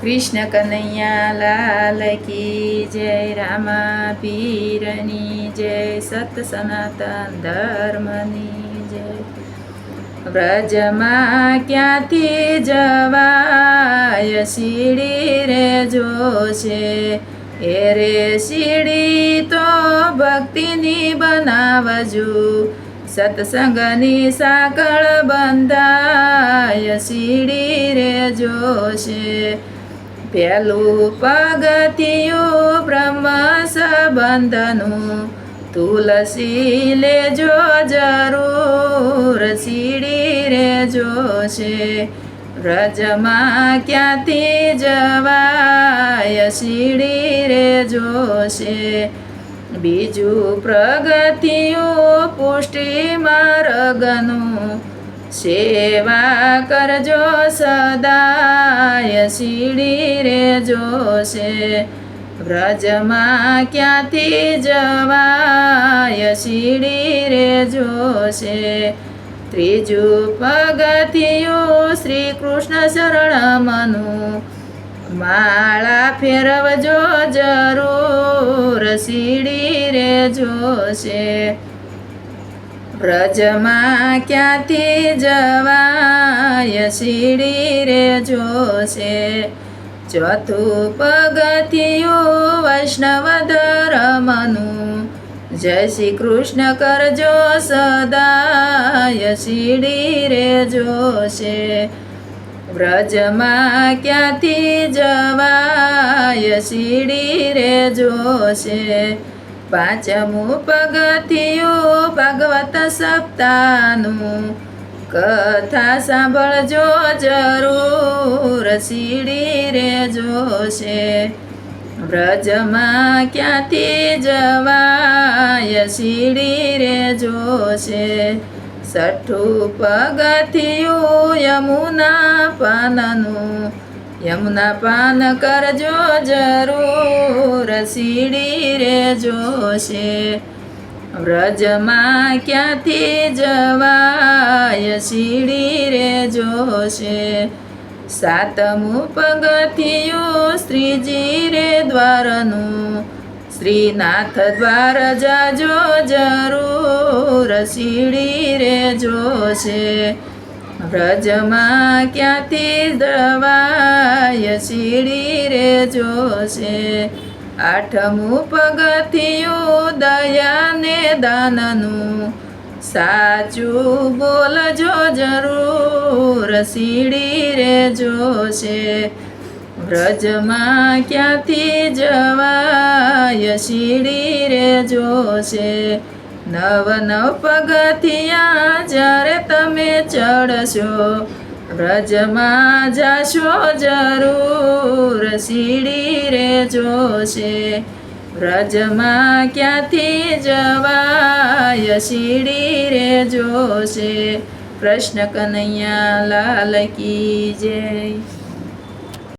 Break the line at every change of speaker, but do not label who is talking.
કૃષ્ણ કનૈયા લાલ કી જય રામા પીરની જય, સત સનાતન ધર્મની જય. વ્રજમાં ક્યાંથી જવાય સીડી રે જોશે? એ રે સીડી તો ભક્તિની બનાવજો. સત્સંગની સાંકળ બંધાય સીડી રે જોશે. પેલું પગથિયું બ્રહ્મ સંબંધનું તુલસી લેજો જરૂર સીડી રે જોશે વ્રજમાં ક્યાંથી જવાય સીડી રે જોશે બીજું પ્રગતિયું પુષ્ટિ માર્ગનું સેવા કરજો સદાય શીડી રે જોશે. વ્રજમાં ક્યાંથી જવાય શીડી રે જોશે. ત્રીજું પગથિયું શ્રી કૃષ્ણ શરણમનું માળા ફેરવજો જરૂર સીડી રે જોશે. વ્રજમાં ક્યાંથી જવાય સીડી રે જોશે? ચોથું પગથિયું વૈષ્ણવ ધર્મનું. જય શ્રી કૃષ્ણ કરજો સદાય સીડી રે જોશે. વ્રજમાં ક્યાંથી જવાય સીડી રે જોશે? પાંચમું પગથિયું ભાગવત સપ્તાહનું કથા સાંભળજો જરૂર, સીડી રે જોશે વ્રજમાં ક્યાંથી જવાય, સીડી રે જોશે છઠ્ઠું પગથિયું યમુના પાનનું, યમુના પાન કરજો જરૂર, સીડી રે જોશે વ્રજમાં ક્યાંથી જવાય સીડી રે જોશે? સાતમું પગથિયું શ્રીજી રે દ્વારનું. શ્રીનાથ દ્વાર જાજો જરૂર સીડી રે જોશે. વ્રજમાં ક્યાંથી દવાય સીડી રે જોશે? આઠમું પગથિયું દયાને દાનનું. સાચું બોલજો જરૂર, સીડી રે જોશે વ્રજમાં ક્યાંથી જવાય, સીડી રે જોશે નવ નવ પગથિયા જ્યારે તમે ચડશો વ્રજમાં જાશો જરૂર, સીડી રે જોશે. વ્રજમાં ક્યાંથી જવાય, સીડી રે જોશે. કૃષ્ણ કનૈયા લાલ કી જય.